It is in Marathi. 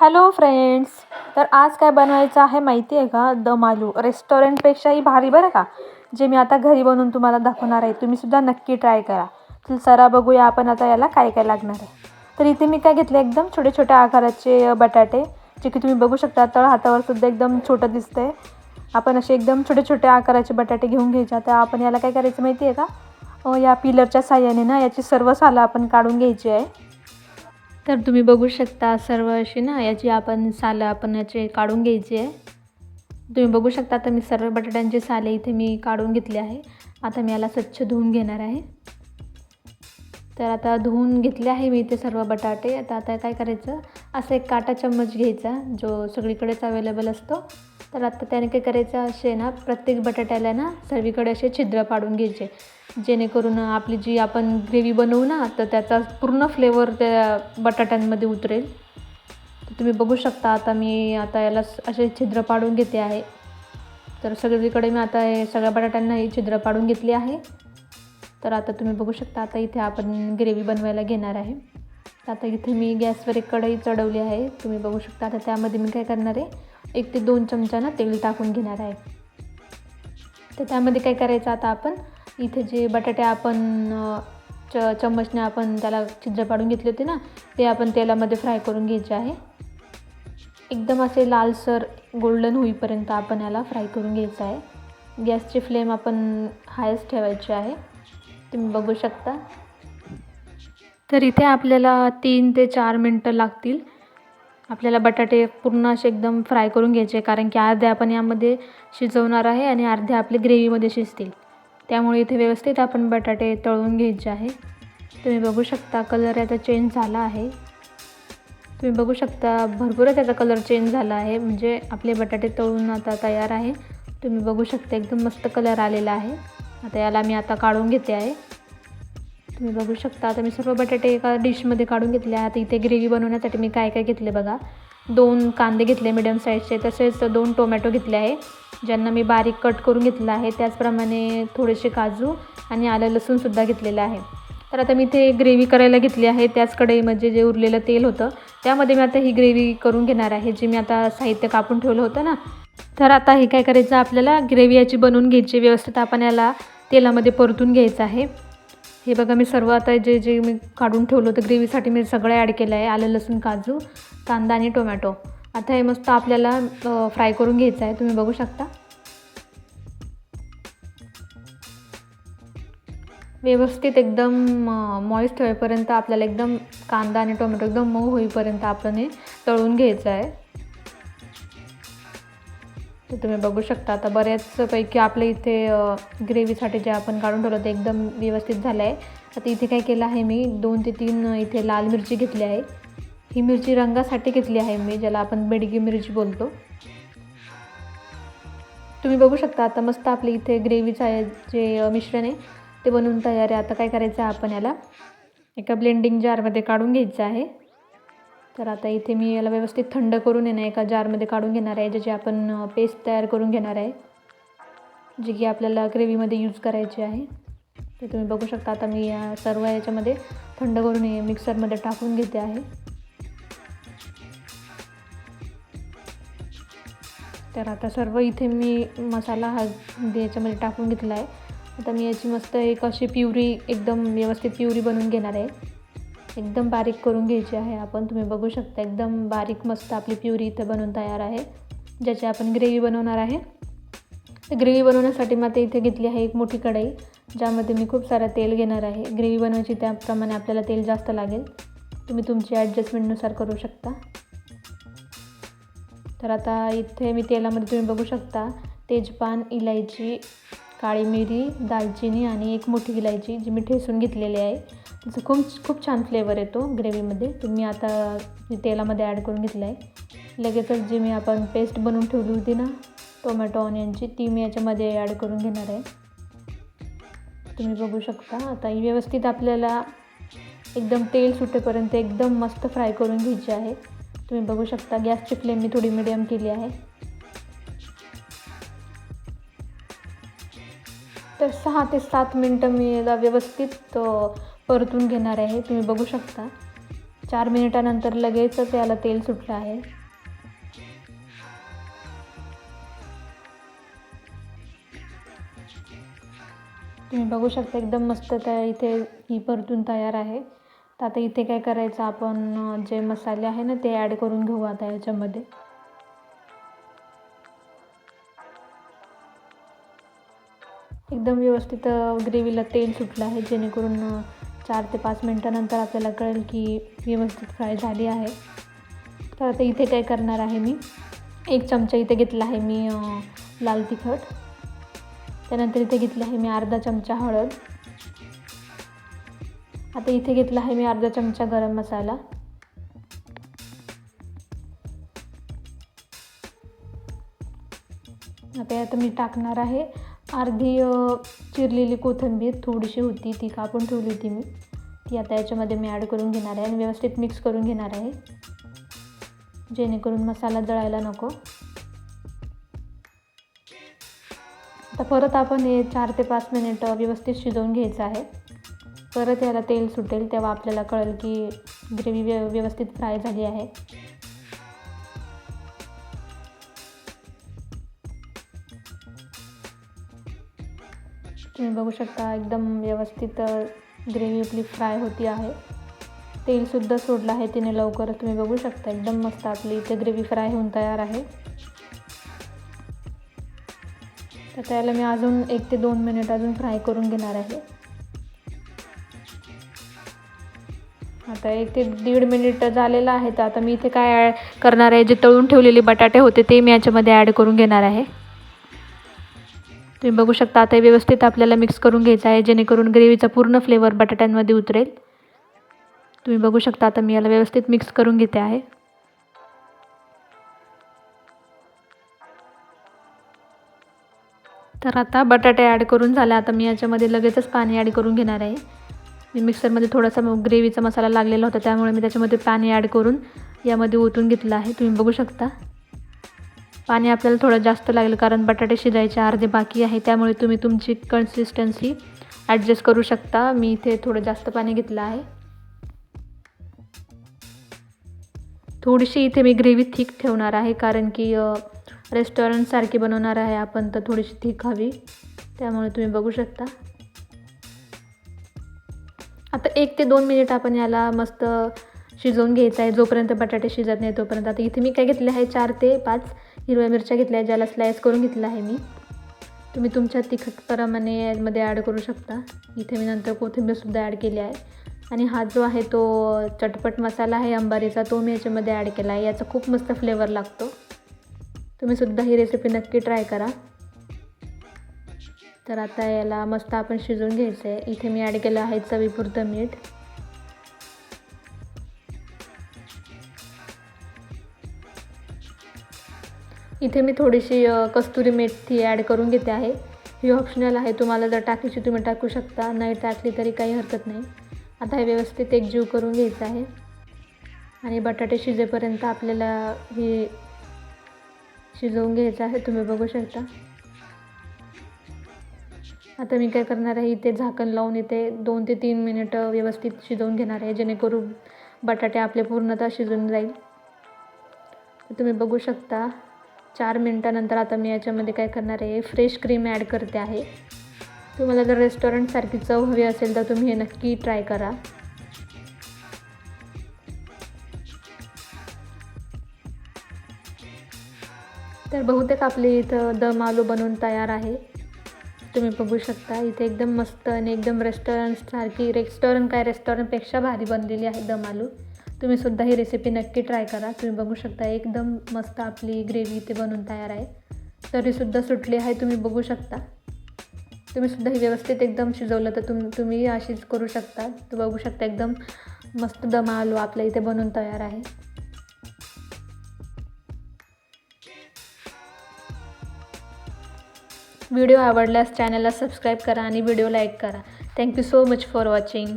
हॅलो फ्रेंड्स तर आज काय बनवायचं आहे माहिती आहे का? दम आलू. रेस्टॉरंटपेक्षाही भारी बरं का? जे मी आता घरी बनवून तुम्हाला दाखवणार आहे तुम्हीसुद्धा नक्की ट्राय करा. तर सरा बघूया आपण आता याला काय काय लागणार आहे. तर इथे मी काय घेतलं? एकदम छोटे छोट्या आकाराचे बटाटे जे की तुम्ही बघू शकता तळ हातावरसुद्धा एकदम छोटं दिसतंय. आपण असे एकदम छोटे छोटे आकाराचे बटाटे घेऊन घ्यायचे. आता आपण याला काय करायचं माहिती आहे का? या पिलरच्या साह्याने ना याची सर्व सालं आपण काढून घ्यायची आहे. तर तुम्ही बघू शकता सर्व अशी ना याची आपण सालं आपण याचे काढून घ्यायची आहे. तुम्ही बघू शकता आता मी सर्व बटाट्यांचे साले इथे मी काढून घेतले आहे. आता मी याला स्वच्छ धुवून घेणार आहे. तर आता धुवून घेतले आहे मी इथे सर्व बटाटे. आता आता काय करायचं? असं एक काटा चम्मच घ्यायचा जो सगळीकडेच अवेलेबल असतो. तर आता त्याने काय करायचं असे ना प्रत्येक बटाट्याला ना सर्वीकडे असे छिद्र पाडून घ्यायचे. जेणेकरून आपली जी आपण ग्रेव्ही बनवू ना तर त्याचा पूर्ण फ्लेवर त्या बटाट्यांमध्ये उतरेल. तर तुम्ही बघू शकता आता मी आता याला असे छिद्र पाडून घेते आहे. तर सगळीकडे मी आता हे सगळ्या बटाट्यांना ही छिद्र पाडून घेतली आहे. तर आता तुम्ही बघू शकता आता इथे आपण ग्रेव्ही बनवायला घेणार आहे. तर आता इथे मी गॅसवर एक कढई चढवली आहे. तुम्ही बघू शकता आता त्यामध्ये मी काय करणार आहे? एक ते दोन चमचा ना तेल टाकून घेणार आहे. तर त्यामध्ये काय करायचं आता आपण? इथे जे बटाटे आपण च चम्मचने आपण त्याला छिद्र पाडून घेतले होते ना ते आपण तेलामध्ये फ्राय करून घ्यायचे आहे. एकदम असे लालसर गोल्डन होईपर्यंत आपण याला फ्राय करून घ्यायचं आहे. गॅसची फ्लेम आपण हायच ठेवायची आहे. तुम्ही बघू शकता. तर इथे आपल्याला तीन ते चार मिनटं लागतील. आपल्याला बटाटे पूर्ण असे एकदम फ्राय करून घ्यायचे कारण की अर्धे आपण यामध्ये शिजवणार आहे आणि अर्धे आपले ग्रेव्हीमध्ये शिजतील. त्यामुळे इथे व्यवस्थित आपण बटाटे तळून घ्यायचे आहे. तुम्ही बघू शकता कलर याचा चेंज झाला आहे. तुम्ही बघू शकता भरपूरच त्याचा कलर चेंज झाला आहे. म्हणजे आपले बटाटे तळून आता तयार आहे. तुम्ही बघू शकता एकदम मस्त कलर आलेला आहे. आता याला मी आता काढून घेते आहे. तुम्ही बघू शकता. आता मी सर्व बटाटे एका डिशमध्ये काढून घेतले आहे आता इथे ग्रेव्ही बनवण्यासाठी मी काय काय घेतले बघा. दोन कांदे घेतले मिडियम साईजचे तसेच दोन टोमॅटो घेतले आहे. ज्यांना मी बारीक कट करून घेतलं आहे. त्याचप्रमाणे थोडेसे काजू आणि आलं लसूणसुद्धा घेतलेलं आहे. तर आता मी इथे ग्रेव्ही करायला घेतली आहे. त्याच कढईमध्ये जे उरलेलं तेल होतं त्यामध्ये मी आता ही ग्रेव्ही करून घेणार आहे जी मी आता साहित्य कापून ठेवलं होतं ना. तर आता हे काय करायचं? आपल्याला ग्रेव्ही याची बनवून घ्यायची व्यवस्थित. आपण याला तेलामध्ये परतून घ्यायचं आहे. हे बघा मी सर्व आता जे जे मी काढून ठेवलं होतं ग्रेव्हीसाठी मी सगळं ॲड केलं आहे आलं लसूण काजू कांदा आणि टोमॅटो आता हे मस्त आपल्याला फ्राय करून घ्यायचं आहे. तुम्ही बघू शकता. व्यवस्थित एकदम मॉइस्ट होईपर्यंत आपल्याला एकदम कांदा आणि टोमॅटो एकदम मऊ होईपर्यंत आपण हे तळून घ्यायचं आहे. तर तुम्ही बघू शकता. आता बऱ्याचपैकी आपल्या इथे ग्रेव्हीसाठी जे आपण काढून ठेवलं ते एकदम व्यवस्थित झालं आहे. आता इथे काय केलं आहे मी दोन ते तीन इथे लाल मिरची घेतली आहे. ही मिरची रंगासाठी घेतली आहे मी ज्याला आपण बेडगी मिरची बोलतो. तुम्ही बघू शकता आता मस्त आपली इथे ग्रेव्हीचं आहे जे मिश्रण आहे ते बनवून तयार आहे. आता काय करायचं आहे आपण याला? एका ब्लेंडिंग जारमध्ये काढून घ्यायचं आहे. तर आता इथे मी याला व्यवस्थित थंड करून येणार एका जारमध्ये काढून घेणार आहे ज्याची आपण पेस्ट तयार करून घेणार आहे जी की आपल्याला ग्रेव्हीमध्ये यूज करायची आहे. तर तुम्ही बघू शकता आता मी या सर्व याच्यामध्ये थंड करून मिक्सरमध्ये टाकून घेते आहे. तर आता सर्व इथे मी मसाला हा याच्यामध्ये टाकून घेतला आहे. आता मी याची मस्त एक अशी प्युरी एकदम व्यवस्थित प्युरी बनवून घेणार आहे. एकदम बारीक करून घ्यायची आहे. आपण तुम्ही बघू शकता एकदम बारीक मस्त आपली प्युरी इथे बनवून तयार आहे. ज्याची आपण ग्रेव्ही बनवणार आहे. ग्रेव्ही बनवण्यासाठी मग इथे घेतली आहे एक मोठी कढई ज्यामध्ये मी खूप सारं तेल घेणार आहे. ग्रेव्ही बनवायची त्याप्रमाणे आपल्याला तेल जास्त लागेल. तुम्ही तुमची ॲडजस्टमेंटनुसार करू शकता. तर आता इथे मी तेलामध्ये तुम्ही बघू शकता तेजपान इलायची काळी मिरी दालचिनी आणि एक मोठी इलायची जी मी ठेसून घेतलेली आहे. त्याचा खूप खूप छान फ्लेवर येतो ग्रेव्हीमध्ये तुम्ही आता तेलामध्ये ॲड करून घेतलं आहे लगेचच जी मी आपण पेस्ट बनवून ठेवली होती ना टोमॅटो ऑनियनची ती मी याच्यामध्ये ॲड करून घेणार आहे. तुम्ही बघू शकता. आता ही व्यवस्थित आपल्याला एकदम तेल सुटेपर्यंत एकदम मस्त फ्राय करून घ्यायची आहे. तुम्ही बघू शकता गॅसची फ्लेम मी थोडी मिडियम केली आहे. तर सहा ते सात मिनटं मी याला व्यवस्थित परतून घेणार आहे. तुम्ही बघू शकता. चार मिनिटानंतर लगेचच याला तेल सुटलं आहे. तुम्ही बघू शकता एकदम मस्त त्या इथे ही परतून तयार आहे. तर आता इथे काय करायचं आपण जे मसाले आहे ना ते ॲड करून घेऊ आता याच्यामध्ये. एकदम व्यवस्थित ग्रेव्हीला तेल सुटलं आहे जेणेकरून चार ते पाच मिनटानंतर आपल्याला कळेल की व्यवस्थित फ्राय झाली आहे. तर आता इथे काय करणार आहे मी? एक चमचा इथे घेतला आहे मी लाल तिखट. त्यानंतर इथे घेतलं आहे मी अर्धा चमचा हळद. आता इथे घेतला आहे मी अर्धा चमचा गरम मसाला. आता यात मी टाकणार आहे अर्धी चिरलेली कोथिंबीर थोडीशी होती ती कापून ठेवली होती मी. ती आता याच्यामध्ये मी ॲड करून घेणार आहे आणि व्यवस्थित मिक्स करून घेणार आहे. जेणेकरून मसाला जळायला नको. आता परत आपण हे चार ते पाच मिनिट व्यवस्थित शिजवून घ्यायचं आहे. परत याला तेल सुटेल तेव्हा आपल्याला कळेल की ग्रेव्ही व्य व्यवस्थित फ्राय झाली आहे. तुम्ही बघू शकता एकदम व्यवस्थित ग्रेव्ही आपली फ्राय होती आहे. तेलसुद्धा सोडलं आहे तिने लवकरच तुम्ही बघू शकता एकदम मस्त आपली इथे ग्रेव्ही फ्राय होऊन तयार आहे. तर त्याला मी अजून एक ते दोन मिनिट अजून फ्राय करून घेणार आहे. आता एक ते दीड मिनिट झालेलं आहे तर आता मी इथे काय करणार आहे जे तळून ठेवलेले बटाटे होते ते मी याच्यामध्ये ॲड करून घेणार आहे. तुम्ही बघू शकता आता व्यवस्थित आपल्याला मिक्स करून घ्यायचं आहे जेणेकरून ग्रेव्हीचा पूर्ण फ्लेवर बटाट्यांमध्ये उतरेल. तुम्ही बघू शकता आता मी याला व्यवस्थित मिक्स करून घेते आहे. तर आता बटाटे ॲड करून झाले आता मी याच्यामध्ये लगेचच पाणी ॲड करून घेणार आहे. मी मिक्सरमध्ये थोडासा ग्रेव्हीचा मसाला लागलेला होता त्यामुळे मी त्याच्यामध्ये पाणी ॲड करून यामध्ये ओतून घेतलं आहे तुम्ही बघू शकता. पाणी आपल्याला थोडं जास्त लागेल कारण बटाटे शिजायचे अर्धे बाकी आहे त्यामुळे तुम्ही तुमची कन्सिस्टन्सी ॲडजस्ट करू शकता. मी इथे थोडं जास्त पाणी घेतलं आहे. थोडीशी इथे मी ग्रेव्ही थिक ठेवणार आहे कारण की रेस्टॉरंटसारखी बनवणार आहे आपण तर थोडीशी थिक हवी. त्यामुळे तुम्ही बघू शकता. आता एक ते दोन मिनिट आपण याला मस्त शिजवून घ्यायचं आहे. जोपर्यंत बटाटे शिजत नाही तोपर्यंत. आता इथे मी काय घेतले आहे? चार ते पाच. हिरव्या मिरच्या घेतल्या ज्याला स्लाईस करून घेतलं आहे मी. तुम्ही तुमच्या तिखटप्रमाणे यामध्ये ॲड करू शकता. इथे मी नंतर कोथिंबीरसुद्धा ॲड केली आहे. आणि हा जो आहे तो चटपट मसाला आहे अंबारीचा तो मी याच्यामध्ये ॲड केला आहे. याचा खूप मस्त फ्लेवर लागतो. तुम्हीसुद्धा ही रेसिपी नक्की ट्राय करा. तर आता याला मस्त आपण शिजवून घ्यायचं आहे इथे मी ॲड केलं आहे चवीपुरतं मीठ. इथे मी थोडीशी कस्तुरी मेथी ॲड करून घेते आहे. ही ऑप्शनल आहे तुम्हाला जर टाकायची तुम्ही टाकू शकता नाही टाकली तरी काही हरकत नाही. आता हे व्यवस्थित एकजीव करून घ्यायचं आहे. आणि बटाटे शिजेपर्यंत आपल्याला हे शिजवून घ्यायचं आहे तुम्ही बघू शकता. आता मी काय करणार आहे इथे झाकण लावून इथे दोन ते तीन मिनिटं व्यवस्थित शिजवून घेणार आहे जेणेकरून बटाटे आपले पूर्णतः शिजून जाईल. तुम्ही बघू शकता. चार मिनटानंतर आता मी याच्यामध्ये काय करणार आहे फ्रेश क्रीम ॲड करते आहे. तुम्हाला जर रेस्टॉरंटसारखी चव हवी असेल तर तुम्ही हे नक्की ट्राय करा. तर बहुतेक आपली इथं दम आलू बनवून तयार आहे. तुम्ही बघू शकता इथे एकदम मस्त आणि एकदम रेस्टॉरंटसारखी रेस्टॉरंट काय रेस्टॉरंटपेक्षा भारी बनलेली आहे दम आलू. तुम्ही सुद्धा ही रेसिपी नक्की ट्राय करा. तुम्ही बघू शकता एकदम मस्त आपली ग्रेव्ही इथे बनून तयार आहे. तरीसुद्धा सुटली आहे तुम्ही बघू शकता. तुम्ही सुद्धा ही व्यवस्थित एकदम शिजवलं तर तुम तुम्ही अशीच करू शकता. तर बघू शकता एकदम मस्त दम आलू आपल्या इथे बनून तयार आहे. व्हिडिओ आवडल्यास चॅनलला सबस्क्राईब करा आणि व्हिडिओ लाईक करा. Thank you so much for watching